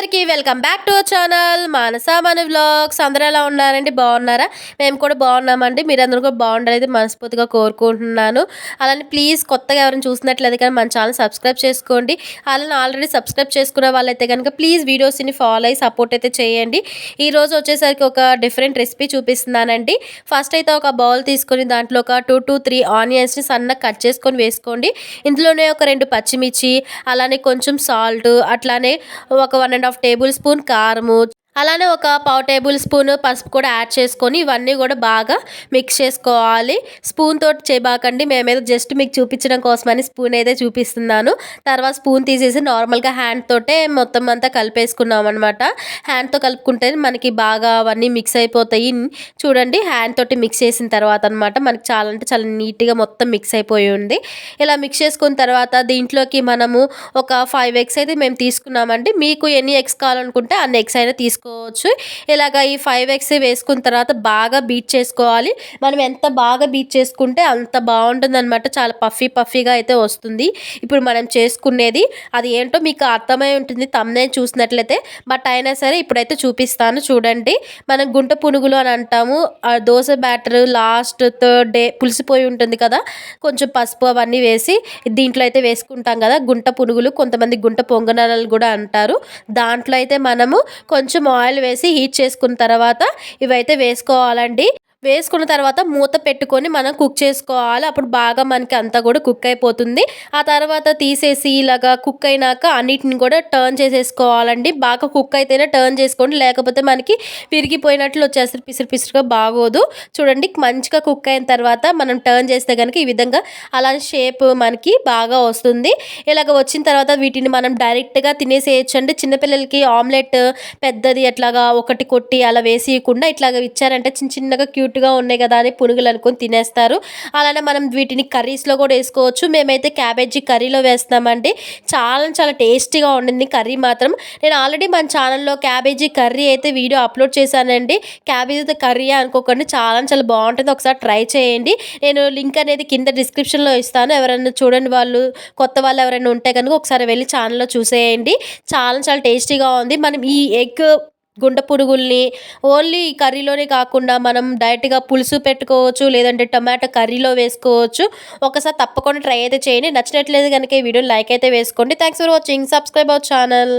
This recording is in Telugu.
అందరికీ welcome back to channel Manasa మన వ్లాగ్స్. అందరూ ఎలా ఉన్నారండి? బాగున్నారా? మేము కూడా బాగున్నామండి. మీరందరూ కూడా బాగుండాలి మనస్ఫూర్తిగా కోరుకుంటున్నాను. అలానే ప్లీజ్ కొత్తగా ఎవరైనా చూసినట్లయితే కానీ మన ఛానల్ సబ్స్క్రైబ్ చేసుకోండి. అలానే ఆల్రెడీ సబ్స్క్రైబ్ చేసుకున్న వాళ్ళైతే కనుక ప్లీజ్ వీడియోస్ని ఫాలో అయ్యి సపోర్ట్ అయితే చేయండి. ఈరోజు వచ్చేసరికి ఒక డిఫరెంట్ రెసిపీ చూపిస్తున్నానండి. ఫస్ట్ అయితే ఒక బౌల్ తీసుకొని దాంట్లో ఒక టూ టూ త్రీ ఆనియన్స్ని సన్నగా కట్ చేసుకొని వేసుకోండి. ఇందులోనే ఒక రెండు పచ్చిమిర్చి అలానే కొంచెం సాల్ట్ అట్లానే ఒక one and half tablespoon కారము అలానే ఒక పావు టేబుల్ స్పూన్ పసుపు కూడా యాడ్ చేసుకొని ఇవన్నీ కూడా బాగా మిక్స్ చేసుకోవాలి. స్పూన్ తోటి చేయబాకండి. మేమేదో జస్ట్ మీకు చూపించడం కోసమని స్పూన్ అయితే చూపిస్తున్నాను. తర్వాత స్పూన్ తీసేసి నార్మల్గా హ్యాండ్ తోటే మొత్తం అంతా కలిపేసుకున్నాం అనమాట హ్యాండ్తో కలుపుకుంటే మనకి బాగా అవన్నీ మిక్స్ అయిపోతాయి. చూడండి హ్యాండ్ తోటి మిక్స్ చేసిన తర్వాత అనమాట మనకి చాలా అంటే చాలా నీట్గా మొత్తం మిక్స్ అయిపోయి ఉంది. ఇలా మిక్స్ చేసుకున్న తర్వాత దీంట్లోకి మనము ఒక ఫైవ్ ఎగ్స్ అయితే మేము తీసుకున్నామండి. మీకు ఎన్ని ఎగ్స్ కావాలనుకుంటే అన్ని ఎగ్స్ అయినా తీసుకో చేసుకోవచ్చు. ఇలాగ ఈ ఫైవ్ ఎగ్స్ వేసుకున్న తర్వాత బాగా బీట్ చేసుకోవాలి. మనం ఎంత బాగా బీట్ చేసుకుంటే అంత బాగుంటుంది అనమాట చాలా పఫీ పఫీగా అయితే వస్తుంది. ఇప్పుడు మనం చేసుకునేది అది ఏంటో మీకు అర్థమై ఉంటుంది తమ్నే చూసినట్లయితే. బట్ అయినా సరే ఇప్పుడైతే చూపిస్తాను చూడండి. మనం గుంట పునుగులు అని అంటాము. Dosa batter last third day పులిసిపోయి ఉంటుంది కదా. కొంచెం పసుపు అవన్నీ వేసి దీంట్లో అయితే వేసుకుంటాం కదా. గుంట పునుగులు కొంతమంది గుంట పొంగనాలు కూడా అంటారు. దాంట్లో అయితే మనము కొంచెం ఆయిల్ వేసి హీట్ చేసుకున్న తర్వాత ఇవైతే వేసుకోవాలండి. వేసుకున్న తర్వాత మూత పెట్టుకొని మనం కుక్ చేసుకోవాలి. అప్పుడు బాగా మనకి అంతా కూడా కుక్ అయిపోతుంది. ఆ తర్వాత తీసేసి ఇలాగా కుక్ అయినాక అన్నిటిని కూడా టర్న్ చేసేసుకోవాలండి. బాగా కుక్ అయితేనే టర్న్ చేసుకోండి. లేకపోతే మనకి విరిగిపోయినట్లు వచ్చేసరికి పిసిరి పిసిరిగా బాగోదు. చూడండి మంచిగా కుక్ అయిన తర్వాత మనం టర్న్ చేస్తే కనుక ఈ విధంగా అలా షేప్ మనకి బాగా వస్తుంది. ఇలాగ వచ్చిన తర్వాత వీటిని మనం డైరెక్ట్గా తినేసేయచ్చు అండి చిన్నపిల్లలకి ఆమ్లెట్ పెద్దది అట్లాగా ఒకటి కొట్టి అలా వేసేయకుండా ఇట్లాగా ఇచ్చారంటే చిన్న చిన్నగా క్యూట్ క్యూట్గా ఉన్నాయి కదా అని పునుగులు అనుకుని తినేస్తారు. అలానే మనం వీటిని కర్రీస్లో కూడా వేసుకోవచ్చు. మేమైతే క్యాబేజీ కర్రీలో వేస్తామండి చాలా చాలా టేస్టీగా ఉండింది కర్రీ మాత్రం. నేను ఆల్రెడీ మన ఛానల్లో క్యాబేజీ కర్రీ అయితే వీడియో అప్లోడ్ చేశానండి. క్యాబేజీ కర్రీ అనుకోకండి. చాలా చాలా బాగుంటుంది. ఒకసారి ట్రై చేయండి. నేను లింక్ అనేది కింద డిస్క్రిప్షన్లో ఇస్తాను. ఎవరైనా చూడండి వాళ్ళు కొత్త వాళ్ళు ఎవరైనా ఉంటే కనుక ఒకసారి వెళ్ళి ఛానల్లో చూసేయండి. చాలా చాలా టేస్టీగా ఉంది. మనం ఈ ఎగ్ గుండె పురుగుల్ని ఓన్లీ కర్రీలోనే కాకుండా మనం డైరెక్ట్గా పులుసు పెట్టుకోవచ్చు లేదంటే టమాటో కర్రీలో వేసుకోవచ్చు. ఒకసారి తప్పకుండా ట్రై అయితే చేయండి. నచ్చినట్లేదు కనుక ఈ వీడియో లైక్ అయితే వేసుకోండి. Thanks for watching subscribe our channel